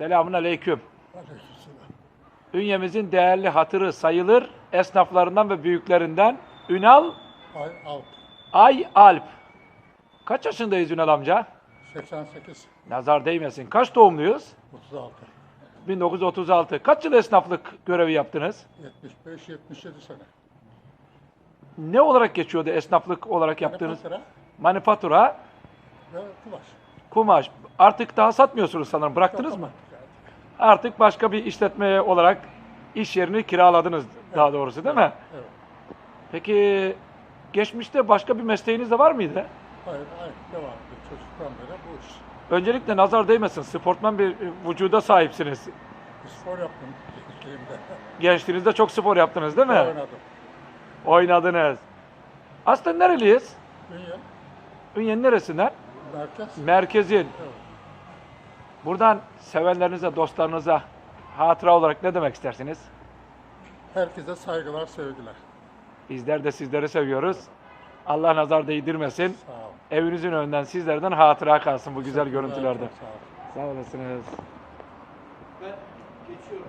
Selamun aleyküm. Ünyemizin değerli hatırı sayılır esnaflarından ve büyüklerinden Ünal Ay alt. Ay Alp. Kaç yaşındayız Ünal amca? 88. Nazar değmesin. Kaç doğumluyuz? 36. 1936. Kaç yıl esnaflık görevi yaptınız? 75 77 sene. Ne olarak geçiyordu esnaflık olarak yaptığınız? Fatura Manifatura, ve kulaş. kumaş. Artık daha satmıyorsunuz sanırım. Bıraktınız mı? Artık başka bir işletme olarak iş yerini kiraladınız daha doğrusu değil mi? Evet. Peki geçmişte başka bir mesleğiniz de var mıydı? Hayır, hayır. Devam ediyor. Çocuktan beri bu iş. Öncelikle nazar değmesin. Sportman bir vücuda sahipsiniz. Spor yaptım gençliğimde. Gençliğinizde çok spor yaptınız değil mi? Oynadım. Oynadınız. Aslında nereliyiz? Dünya, Ünye'nin neresinden? merkez. Merkezin. Evet. Buradan sevenlerinize, dostlarınıza hatıra olarak ne demek istersiniz? Herkese saygılar, sevgiler. Bizler de sizleri seviyoruz. Allah nazar değdirmesin. Sağ olun. Evinizin önünden sizlerden hatıra kalsın bu güzel görüntülerde. Sağ olun. Sağ olasınız. Ben geçiyorum.